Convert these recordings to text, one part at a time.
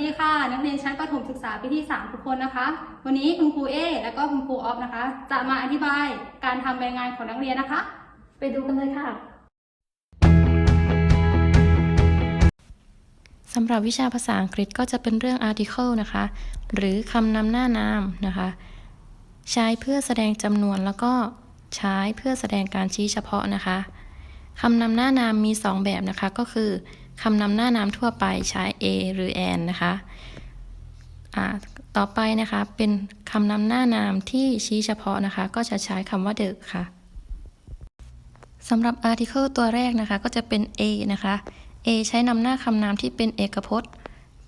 ดีค่ะ นักเรียนชั้นประถมศึกษาปีที่ 3 ทุกคนนะคะ วันนี้คุณครูเอและก็คุณครูออฟนะคะ จะมาอธิบายการทำรายงานของนักเรียนนะคะ ไปดูกันเลยค่ะสำหรับวิชาภาษาอังกฤษก็จะเป็นเรื่อง article นะคะ หรือคำนำหน้านามนะคะ ใช้เพื่อแสดงจำนวนแล้วก็ใช้เพื่อแสดงการชี้เฉพาะนะคะคำนำหน้านามมี 2 แบบนะคะก็คือ คำนำหน้านามทั่วไปใช้ a หรือ an นะคะอ่าต่อไปนะคะเป็นคำนำหน้านามที่ชี้เฉพาะนะคะ ก็จะใช้คำว่า the ค่ะสำหรับ article ตัวแรกนะคะ ก็จะเป็น a นะคะ a ใช้นำหน้าคำนามที่เป็นเอกพจน์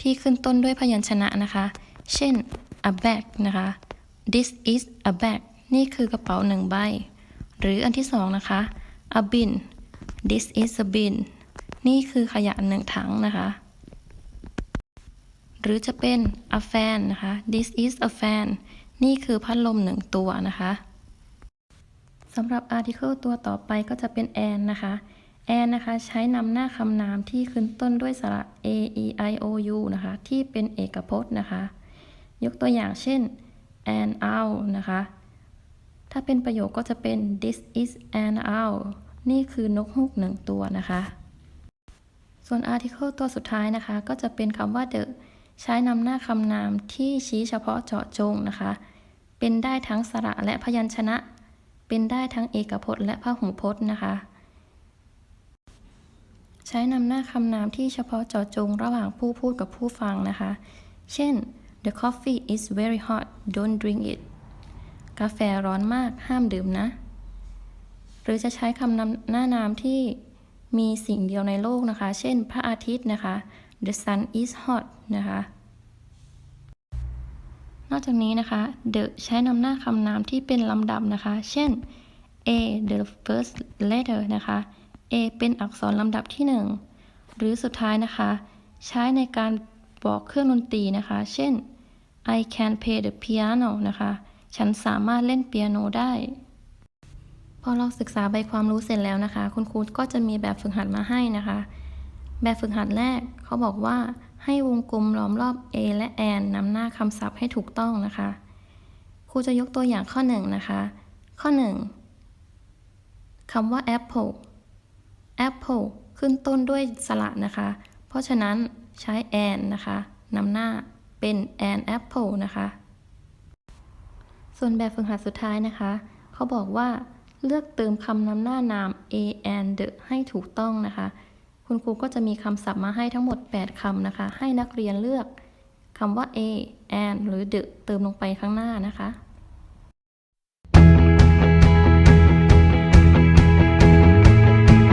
ที่ขึ้นต้นด้วยพยัญชนะนะคะ เช่น a bag นะคะ this is a bag นี่คือกระเป๋าหนึ่งใบ หรืออันที่สองนะคะ a bin this is a bin นี่คือขยะหนึ่งถังนะคะ หรือจะเป็น a fan นะคะ this is a fan นี่คือพัดลมหนึ่งตัวนะคะสำหรับ article ตัวต่อไปก็จะเป็น an นะคะ an นะคะใช้นำหน้าคำนามที่ขึ้นต้นด้วยสระ a e i o u นะคะที่เป็นเอกพจน์นะคะ ยกตัวอย่างเช่น an owl นะคะ ถ้าเป็นประโยคก็จะเป็น this is an owl นี่คือนกฮูกหนึ่งตัวนะคะ ส่วน article ตัวสุดท้ายนะคะ ก็จะเป็นคำว่า the ใช้นำหน้าคำนามที่ชี้เฉพาะเจาะจงนะคะ เป็นได้ทั้งสระและพยัญชนะ เป็นได้ทั้งเอกพจน์และพหูพจน์นะคะ ใช้นำหน้าคำนามที่เฉพาะเจาะจงระหว่างผู้พูดกับผู้ฟังนะคะ เช่น the coffee is very hot don't drink it กาแฟร้อนมากห้ามดื่มนะ หรือจะใช้คำนำหน้านามที่ มีสิ่งเดียวในโลกนะคะ เช่นพระอาทิตย์นะคะ the sun is hot นะคะ นอกจากนี้นะคะ the ใช้นำหน้าคำนามที่เป็นลำดับนะคะ เช่น a the first letter นะคะ a เป็นอักษรลำดับที่ 1 หรือสุดท้ายนะคะ ใช้ในการบอกเครื่องดนตรีนะคะ เช่น I can play the piano นะคะ ฉันสามารถเล่นเปียโนได้ พอเราศึกษาใบความรู้เสร็จแล้วนะคะ คุณครูก็จะมีแบบฝึกหัดมาให้นะคะ แบบฝึกหัดแรกเขาบอกว่าให้วงกลมล้อมรอบ A และ and นำหน้าคำศัพท์ให้ถูกต้องนะคะ ครูจะยกตัวอย่างข้อหนึ่งนะคะ ข้อหนึ่งคำว่า apple apple ขึ้นต้นด้วยสระนะคะ เพราะฉะนั้นใช้ and นะคะนำหน้าเป็น an apple นะคะ ส่วนแบบฝึกหัดสุดท้ายนะคะ เขาบอกว่า เลือกเติมคำนำหน้านาม a and the ให้ถูกต้องนะคะ คุณครูก็จะมีคำศัพท์มาให้ทั้งหมด 8คำนะคะ ให้นักเรียนเลือกคำว่า a and หรือ the เติมลงไปข้างหน้านะคะ